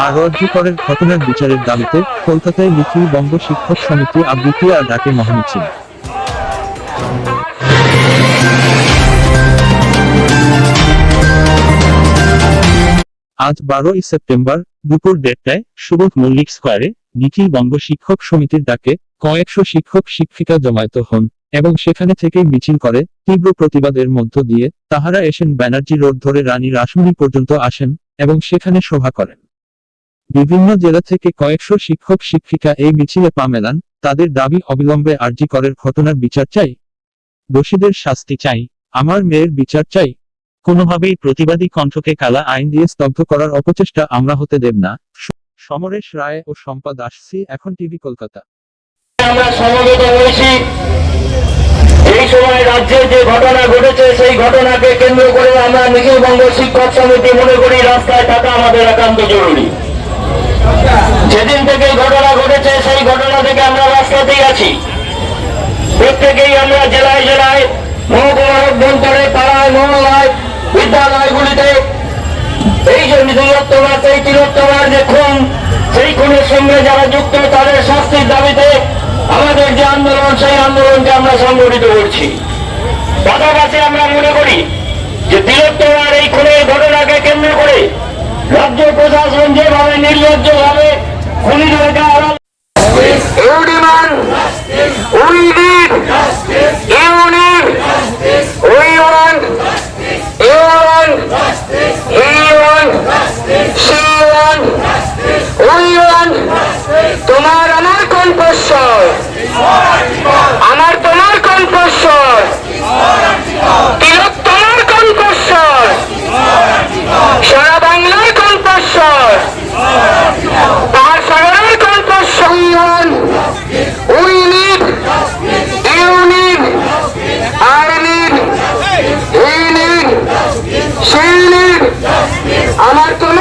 আর ঘটনার বিচারের দাবিতে কলকাতায় নিখিল বঙ্গ শিক্ষক সমিতি আবৃত্তি আর ডাকে মহামিছিল আজ বারোই সেপ্টেম্বর দুপুর দেড়টায় সুবোধ মল্লিক স্কোয়ারে নিখিল বঙ্গ শিক্ষক সমিতির ডাকে কয়েকশো শিক্ষক শিক্ষিকা জমায়েত হন এবং সেখানে থেকেই মিছিল করে তীব্র প্রতিবাদের মধ্য দিয়ে তাহারা এসেন ব্যানার্জি রোড ধরে রানী রাসমণি পর্যন্ত আসেন এবং সেখানে সভা করেন। বিভিন্ন জেলা থেকে কয়েকশো শিক্ষক, শিক্ষিকা এই মিছিলে পা মেলান। তাদের দাবি, অবিলম্বে আরজি করের ঘটনার বিচার চাই। দোষীদের শাস্তি চাই। আমার মেয়ের বিচার চাই। কোনোভাবেই প্রতিবাদী কণ্ঠকে কালা আইন দিয়ে স্তব্ধ করার অপচেষ্টা আমরা হতে দেব না। সমরেশ রায় ও সম্পদ আসছি, এখন টিভি কলকাতা। আমরা সমবেত হয়েছি। এই সময় রাজ্যে যে ঘটনা ঘটেছে, সেই ঘটনাকে কেন্দ্র করে আমরা নিখিলবঙ্গ শিক্ষক সমিতি মনে করি রাস্তায় থাকা আমাদের একান্ত জরুরি যেদিন থেকে এই ঘটনা ঘটেছে সেই ঘটনা থেকে আমরা আছি। প্রত্যেকেই আমরা জেলায় জেলায় মহকুমার অভ্যন্তরে, পাড়ায়, মহল্লায়, বিদ্যালয়গুলিতে এই যে নিরত্তমার সেই তিরোত্তমার যে খুন, সেই খুনের সঙ্গে যারা যুক্ত, তাদের শাস্তির দাবিতে আমাদের যে আন্দোলন, সেই আন্দোলনকে আমরা সংগঠিত করছি। পাশাপাশি আমরা মনে করি যে তিরোত্তমার এই খুনের ঘটনাকে কেন্দ্র করে রাজ্য প্রশাসন যেভাবে নির্লজ্জভাবে খুনিদেরকে আড়াল তোমার আমার কণ্ঠস্বর। আমার তোমার কণ্ঠস্বর। তিলক তোমার কণ্ঠস্বর। সারা বাংলার কণ্ঠস্বর। আমার তোমার